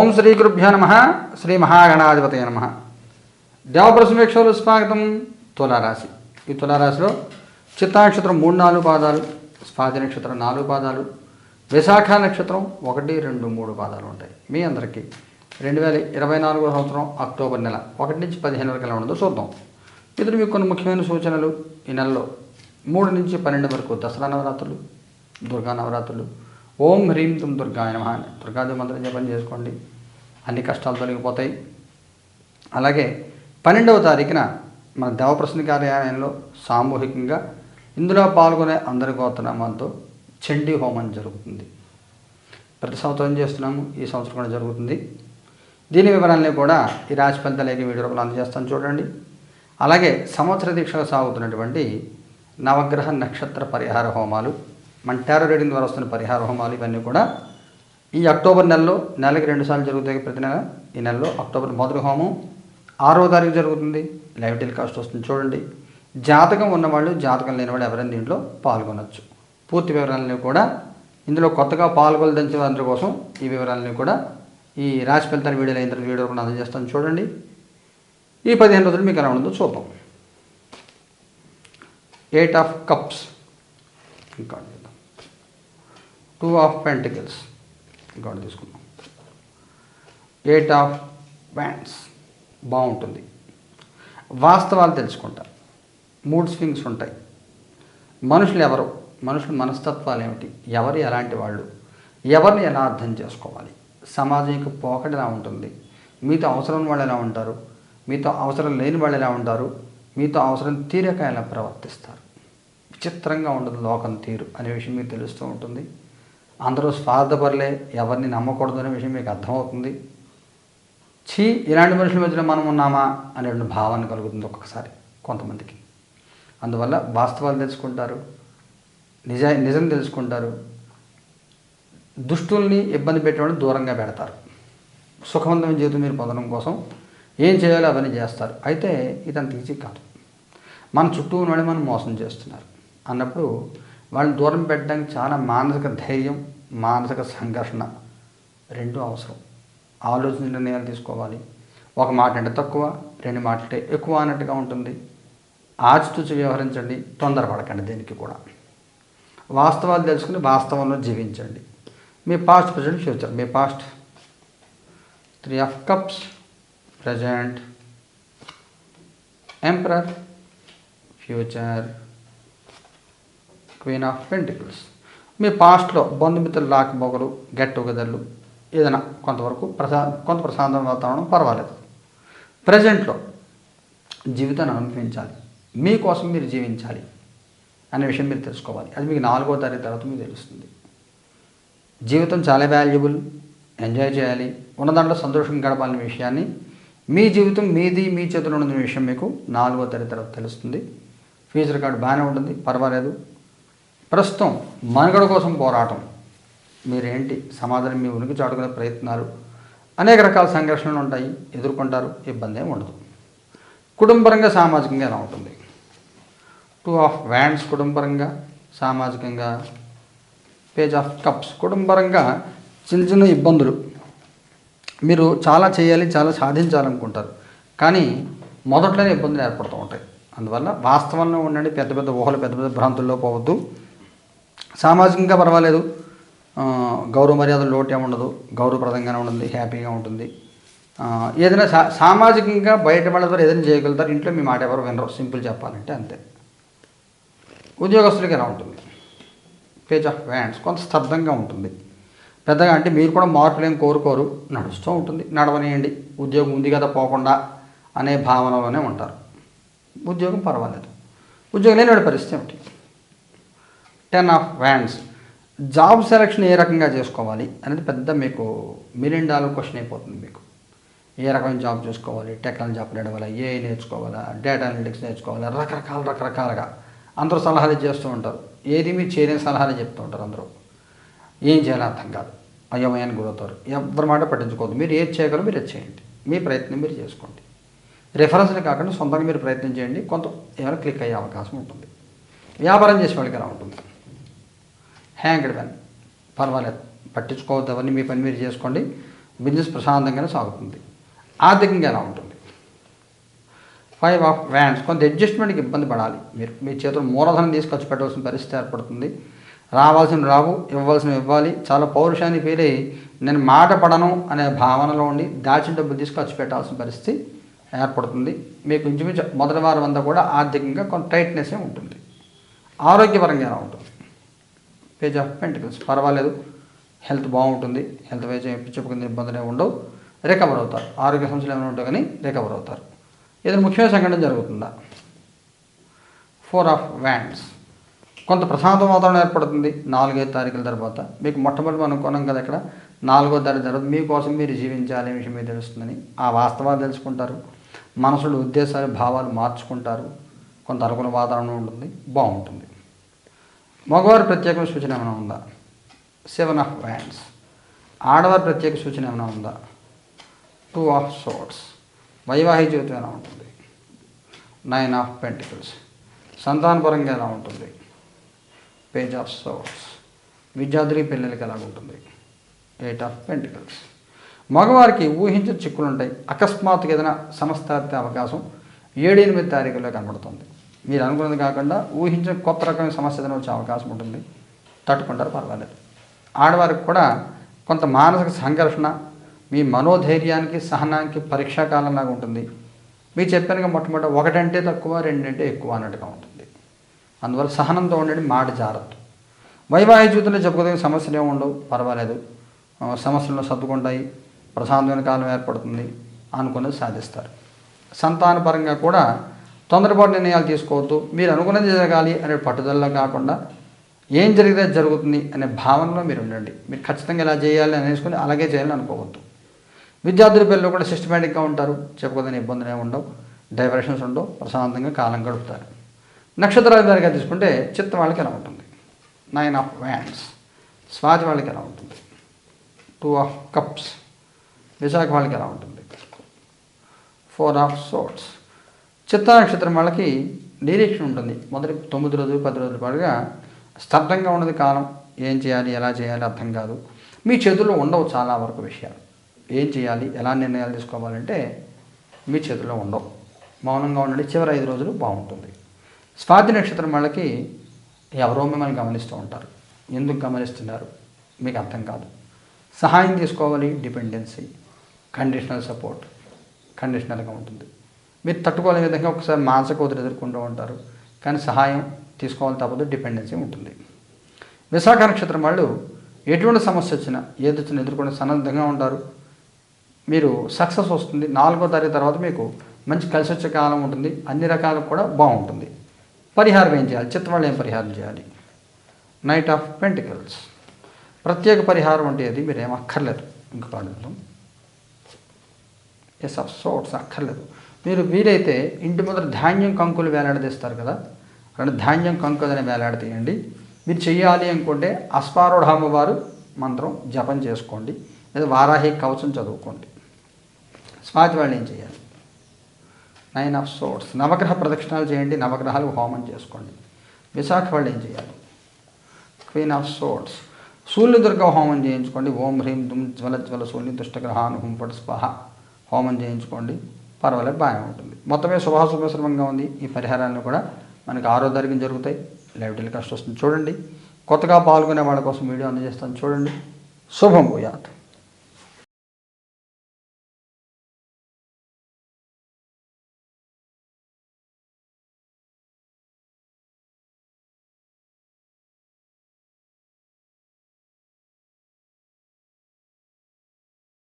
ఓం శ్రీ గురుభ్యో నమ శ్రీ మహాగణాధిపతయ నమ. దేవప్రసమేక్షలు స్వాగతం తులారాశి. ఈ తులారాశిలో చిత్తా నక్షత్రం మూడు నాలుగు పాదాలు స్వాతి నక్షత్రం నాలుగు పాదాలు విశాఖ నక్షత్రం ఒకటి రెండు మూడు పాదాలు ఉంటాయి. మీ అందరికీ రెండు వేల ఇరవై నాలుగో సంవత్సరం అక్టోబర్ నెల ఒకటి నుంచి పదిహేను వరకు ఎలా ఉండదో చూద్దాం. ఇద్దరు మీకు కొన్ని ముఖ్యమైన సూచనలు. ఈ నెలలో మూడు నుంచి పన్నెండు వరకు దసరా నవరాత్రులు దుర్గా నవరాత్రులు ఓం హ్రీం తుమ్ దుర్గాయ నమ అని. దుర్గాదేవి మంత్రం జపం చేసుకోండి. అన్ని కష్టాలు తొలగిపోతాయి. అలాగే పన్నెండవ తారీఖున మన దేవప్రసన్న కార్యాలయంలో సామూహికంగా ఇందులో పాల్గొనే అందరి గోత్రనామాలతో చండీ హోమం జరుగుతుంది. ప్రతి సంవత్సరం చేస్తున్నాము? ఈ సంవత్సరం కూడా జరుగుతుంది. దీని వివరాలని కూడా ఈ రాశి ఫలితాలకి వీడియో రూపంలో అందజేస్తాను చూడండి. అలాగే సంవత్సర దీక్షగా సాగుతున్నటువంటి నవగ్రహ నక్షత్ర పరిహార హోమాలు మన టారో రీడింగ్ ద్వారా వస్తున్న పరిహార హోమాలు ఇవన్నీ కూడా ఈ అక్టోబర్ నెలలో నెలకి రెండుసార్లు జరుగుతాయి ప్రతి నెల ఈ నెలలో అక్టోబర్ మొదటి హోమం ఆరో తారీఖు జరుగుతుంది. లైవ్ టెలికాస్ట్ వస్తుంది చూడండి. జాతకం ఉన్నవాళ్ళు జాతకం లేనివాళ్ళు ఎవరైనా దీంట్లో పాల్గొనవచ్చు పూర్తి వివరాలని కూడా ఇందులో కొత్తగా పాల్గొనదంచే అందరి కోసం ఈ వివరాలని కూడా ఈ రాశి ఫలితాల వీడియోలో ఇంటర్ వీడియో కూడా అందజేస్తాను. చూడండి. ఈ పదిహేను రోజులు మీకు ఎలా ఉందో చూద్దాం. ఎయిట్ ఆఫ్ కప్స్ ఇంకా టూ ఆఫ్ పెంటికల్స్ ఇంకా తీసుకుందాం. ఎయిట్ ఆఫ్ బ్యాండ్స్ బాగుంటుంది. వాస్తవాలు తెలుసుకుంటారు మూడ్ స్వింగ్స్ ఉంటాయి. మనుషులు ఎవరు? మనుషుల మనస్తత్వాలు ఏమిటి? ఎవరు ఎలాంటి వాళ్ళు? ఎవరిని ఎలా అర్థం చేసుకోవాలి? సమాజం యొక్క పోకడ ఎలా ఉంటుంది? మీతో అవసరం వాళ్ళు ఎలా ఉంటారు? మీతో అవసరం లేని వాళ్ళు ఎలా ఉంటారు? మీతో అవసరం తీరక ఎలా ప్రవర్తిస్తారు? విచిత్రంగా ఉండదు లోకం తీరు అనే విషయం మీకు తెలుస్తూ ఉంటుంది. అందరూ స్వార్థపరలే ఎవరిని నమ్మకూడదు అనే విషయం మీకు అర్థమవుతుంది. ఛీ ఇలాంటి మనుషుల మధ్యలో మనం ఉన్నామా అనే భావన కలుగుతుంది ఒక్కొక్కసారి కొంతమందికి. అందువల్ల వాస్తవాలు తెలుసుకుంటారు నిజ నిజం తెలుసుకుంటారు. దుష్టుల్ని ఇబ్బంది పెట్టడం దూరంగా పెడతారు. సుఖవంతమైన జీవితం మీరు పొందడం కోసం ఏం చేయాలో అవన్నీ చేస్తారు. అయితే ఇదంత ఈజీ కాదు. మన చుట్టూ ఉన్నవాడే మనం మోసం చేస్తున్నారు. అన్నప్పుడు వాళ్ళని దూరం పెట్టడానికి చాలా మానసిక ధైర్యం మానసిక సంఘర్షణ రెండూ అవసరం. ఆలోచన నిర్ణయాలు తీసుకోవాలి. ఒక మాట అంటే తక్కువ రెండు మాటలంటే ఎక్కువ అన్నట్టుగా ఉంటుంది. ఆచితూచి వ్యవహరించండి తొందరపడకండి దీనికి కూడా. వాస్తవాలు తెలుసుకుని వాస్తవంలో జీవించండి. మీ past present future me past three of cups present emperor future queen of pentacles మీ పాస్ట్లో బంధుమిత్రులు లాకపోకలు గెట్ టుగెదర్లు ఏదైనా కొంతవరకు ప్రశా కొంత ప్రశాంతం వాతావరణం పర్వాలేదు. ప్రజెంట్లో జీవితాన్ని అనుభవించాలి. మీకోసం మీరు జీవించాలి అనే విషయం మీరు తెలుసుకోవాలి. అది మీకు నాలుగో తారీఖు తర్వాత మీకు తెలుస్తుంది. జీవితం చాలా వాల్యుబుల్ ఎంజాయ్ చేయాలి ఉన్న దాంట్లో సంతోషంగా గడపాలనే విషయాన్ని మీ జీవితం మీది మీ చేతిలో ఉన్న విషయం మీకు నాలుగో తరగతి తర్వాత తెలుస్తుంది. ఫ్యూచర్ కార్డు బాగానే ఉంటుంది పర్వాలేదు. ప్రస్తుతం మనుగడ కోసం పోరాటం. మీరేంటి సమాధానం మీ ఉనికి చాటుకునే ప్రయత్నాలు? అనేక రకాల సంఘర్షణలు ఉంటాయి ఎదుర్కొంటారు ఇబ్బంది ఏమి ఉండదు. కుటుంబరంగా సామాజికంగా ఎలా ఉంటుంది? టూ ఆఫ్ వ్యాండ్స్ కుటుంబరంగా సామాజికంగా. పేజ్ ఆఫ్ కప్స్ కుటుంబరంగా చిన్న చిన్న ఇబ్బందులు. మీరు చాలా చేయాలి చాలా సాధించాలనుకుంటారు. కానీ మొదట్లోనే ఇబ్బందులు ఏర్పడుతూ ఉంటాయి. అందువల్ల వాస్తవంలో ఉండండి పెద్ద పెద్ద ఊహలు పెద్ద పెద్ద భ్రాంతుల్లో పోవద్దు. సామాజికంగా పర్వాలేదు. గౌరవ మర్యాదలు లోటు ఏముండదు గౌరవప్రదంగానే ఉంటుంది. హ్యాపీగా ఉంటుంది. ఏదైనా సా సామాజికంగా బయట వాళ్ళ ద్వారా ఏదైనా చేయగలుగుతారు. ఇంట్లో మీ మాట ఎవరు వినరు. సింపుల్ చెప్పాలంటే అంతే. ఉద్యోగస్తులకి ఎలా ఉంటుంది? పేజ్ ఆఫ్ హ్యాండ్స్ కొంత స్తబ్దంగా ఉంటుంది. పెద్దగా అంటే మీరు కూడా మార్పులు ఏం కోరుకోరు. నడుస్తూ ఉంటుంది. నడవనియండి. ఉద్యోగం ఉంది కదా పోకుండా అనే భావనలోనే ఉంటారు. ఉద్యోగం పర్వాలేదు. ఉద్యోగం లేని పరిస్థితి ఏమిటి? Ten of wands. Job selection ఏ రకంగా చేసుకోవాలి అనేది పెద్ద మీకు మిలియన్ డాలర్ క్వశ్చన్ అయిపోతుంది మీకు. ఏ రకమైన జాబ్ చేసుకోవాలి? టెక్నాలజీ జాబ్ నడవాలా ఏ నేర్చుకోవాలా? డేటా అనలిటిక్స్ నేర్చుకోవాలా? రకరకాల రకరకాలుగా. అందరూ సలహాలు చేస్తూ ఉంటారు. ఏది మీరు చేయలేని సలహాలు చెప్తూ ఉంటారు అందరూ. ఏం చేయాలో అర్థం కాదు. అయోమయానికి గురవుతారు. ఎవరి మాట పట్టించుకోవద్దు. మీరు ఏది చేయగలరు మీరు చేయండి. మీ ప్రయత్నం మీరు చేసుకోండి. రిఫరెన్స్ని కాకుండా సొంతంగా మీరు ప్రయత్నం చేయండి. కొంత ఏమైనా క్లిక్ అయ్యే అవకాశం ఉంటుంది. వ్యాపారం చేసే వాళ్ళకి ఎలా ఉంటుంది? హ్యాంగ్డ్ వెన్ పర్వాలేదు పట్టించుకోవద్దు అవన్నీ మీ పని మీరు చేసుకోండి. బిజినెస్ ప్రశాంతంగానే సాగుతుంది. ఆర్థికంగా ఎలా ఉంటుంది? ఫైవ్ ఆఫ్ వ్యాండ్స్ కొంత అడ్జస్ట్మెంట్కి ఇబ్బంది పడాలి. మీరు మీ చేతులు మూలధనం తీసుకొచ్చి పెట్టవలసిన పరిస్థితి ఏర్పడుతుంది. రావాల్సిన రావు ఇవ్వాల్సిన ఇవ్వాలి. చాలా పౌరుషాన్ని పేరి నేను మాట పడను అనే భావనలో ఉండి దాచిన డబ్బులు తీసుకొచ్చి పెట్టాల్సిన పరిస్థితి ఏర్పడుతుంది. మీకు ఇంచుమించు మొదటి వారం అంతా కూడా ఆర్థికంగా కొంత టైట్నెస్ ఉంటుంది. ఆరోగ్యపరంగా ఎలా ఉంటుంది? Page of pentacles. పర్వాలేదు హెల్త్ బాగుంటుంది. హెల్త్ వైజ్ చెప్పుకునే ఇబ్బందులు ఉండవు. రికవర్ అవుతారు. ఆరోగ్య సమస్యలు ఏమైనా ఉంటాయి కానీ రికవర్ అవుతారు. ఏదైనా ముఖ్యమైన సంఘటన జరుగుతుందా? Four of wands. కొంత ప్రశాంత వాతావరణం ఏర్పడుతుంది నాలుగైదు తారీఖుల తర్వాత. మీకు మొట్టమొదటి మనం కొనం కదా ఇక్కడ. నాలుగో తారీఖు తర్వాత మీకోసం మీరు జీవించాలి విషయం మీకు తెలుస్తుందని. ఆ వాస్తవాలు తెలుసుకుంటారు. మనసులో ఉద్దేశాలు భావాలు మార్చుకుంటారు. కొంత అనుకూల వాతావరణం ఉంటుంది. బాగుంటుంది. మగవారి ప్రత్యేక సూచన ఏమైనా ఉందా? సెవెన్ ఆఫ్ వ్యాండ్స్ ఆడవారి ప్రత్యేక సూచన ఏమైనా ఉందా? టూ ఆఫ్ సోట్స్ వైవాహిక జీవితం ఎలా ఉంటుంది? నైన్ ఆఫ్ పెంటికల్స్ సంతానపరంగా ఎలా ఉంటుంది? పేజ్ ఆఫ్ సోట్స్ విద్యార్థి పిల్లలకి ఎలా ఉంటుంది? ఎయిట్ ఆఫ్ పెంటికల్స్ మగవారికి ఊహించిన చిక్కులు ఉంటాయి. అకస్మాత్తుగా ఏదైనా సమస్య అవకాశం ఏడు ఎనిమిది కనబడుతుంది. మీరు అనుకున్నది కాకుండా ఊహించిన కొత్త రకమైన సమస్య ఏదైనా వచ్చే అవకాశం ఉంటుంది. తట్టుకుంటారు పర్వాలేదు. ఆడవారికి కూడా కొంత మానసిక సంఘర్షణ మీ మనోధైర్యానికి సహనానికి పరీక్షాకాలంలాగా ఉంటుంది. మీరు చెప్పానుగా మొట్టమొదటి ఒకటంటే తక్కువ రెండంటే ఎక్కువ అన్నట్టుగా ఉంటుంది. అందువల్ల సహనంతో ఉండండి మాట జారద్దు వైవాహిక జీవితంలో చెప్పుకోదగిన సమస్యలు ఏమి ఉండవు పర్వాలేదు. సమస్యలను సర్దుకుంటాయి ప్రశాంతమైన కాలం ఏర్పడుతుంది అనుకున్నది సాధిస్తారు. సంతానపరంగా కూడా తొందరపాటు నిర్ణయాలు తీసుకోవద్దు. మీరు అనుకున్నది జరగాలి అనే పట్టుదలలో కాకుండా ఏం జరిగితే జరుగుతుంది అనే భావనలో మీరు ఉండండి. మీరు ఖచ్చితంగా ఇలా చేయాలి అనేసుకొని అలాగే చేయాలని అనుకోవద్దు. విద్యార్థుల పిల్లలు కూడా సిస్టమేటిక్గా ఉంటారు. చెప్పుకోదని ఇబ్బందులు ఏమి ఉండవు. డైవర్షన్స్ ఉండవు. ప్రశాంతంగా కాలం గడుపుతారు. నక్షత్రాల వారిగా తీసుకుంటే చిత్త వాళ్ళకి ఎలా ఉంటుంది? నైన్ ఆఫ్ వ్యాండ్స్ స్వాతి వాళ్ళకి ఎలా ఉంటుంది? టూ ఆఫ్ కప్స్ విశాఖ వాళ్ళకి ఎలా ఉంటుంది? ఫోర్ ఆఫ్ సోట్స్ చిత్త నక్షత్రం వాళ్ళకి నిరీక్షణ ఉంటుంది. మొదటి తొమ్మిది రోజులు పది రోజుల పాటుగా స్తబ్దంగా ఉన్నది కాలం. ఏం చేయాలి ఎలా చేయాలి అర్థం కాదు. మీ చేతుల్లో ఉండవు చాలా వరకు విషయాలు. ఏం చేయాలి ఎలా నిర్ణయాలు తీసుకోవాలంటే మీ చేతుల్లో ఉండవు. మౌనంగా ఉండండి చివరి ఐదు రోజులు బాగుంటుంది. స్వాతి నక్షత్రం వాళ్ళకి ఎవరో మిమ్మల్ని గమనిస్తూ ఉంటారు. ఎందుకు గమనిస్తున్నారు? మీకు అర్థం కాదు. సహాయం తీసుకోవాలి డిపెండెన్సీ కండిషనల్ సపోర్ట్ కండిషనల్గా ఉంటుంది. మీరు తట్టుకోలేని విధంగా ఒకసారి మానసిక ఒత్తిడి ఎదుర్కొంటూ ఉంటారు. కానీ సహాయం తీసుకోవాలి తప్పదు డిపెండెన్సీ ఉంటుంది. విశాఖ నక్షత్రం వాళ్ళు ఎటువంటి సమస్య వచ్చినా ఏది వచ్చినా ఎదుర్కొనే సన్నద్ధంగా ఉంటారు. మీరు సక్సెస్ వస్తుంది. నాలుగో తారీఖు తర్వాత మీకు మంచి కలిసి వచ్చే కాలం ఉంటుంది. అన్ని రకాలకు కూడా బాగుంటుంది. పరిహారం ఏం చేయాలి? చిత్తవాళ్ళు ఏం పరిహారం చేయాలి? నైట్ ఆఫ్ పెంటికల్స్ ప్రత్యేక పరిహారం అంటే అది మీరు ఏం అక్కర్లేదు. ఇంకొక అడుగుతాం ఎస్ ఆఫ్ సోట్స్ అక్కర్లేదు. మీరు వీలైతే ఇంటి ముందర ధాన్యం కంకులు వేలాడదీస్తారు కదా? రెండు ధాన్యం కంకుదని వేలాడతీయండి. మీరు చెయ్యాలి అనుకుంటే అస్పారోఢామ వారు మంత్రం జపం చేసుకోండి. లేదా వారాహి కవచం చదువుకోండి. స్వాతి వాళ్ళు ఏం చేయాలి? Nine of swords. నవగ్రహ ప్రదక్షిణాలు చేయండి. నవగ్రహాలు హోమం చేసుకోండి. విశాఖ వాళ్ళు ఏం చేయాలి? Queen of swords. సూర్యదుర్గ హోమం చేయించుకోండి. ఓం హ్రీం దుమ్ జ్వల జ్వల సూర్య దుష్టగ్రహాను హుంపటి స్వాహ హోమం చేయించుకోండి. పర్వాలేదు బాగానే ఉంటుంది. మొత్తమే శుభాశుభశ్రమంగా ఉంది. ఈ పరిహారాలను కూడా మనకి ఆరో తారీఖున జరుగుతాయి. లైవ్ టెలికాస్ట్ వస్తుంది. చూడండి. కొత్తగా పాల్గొనే వాళ్ళ కోసం వీడియో అందజేస్తాను. చూడండి. శుభం భూయాత్.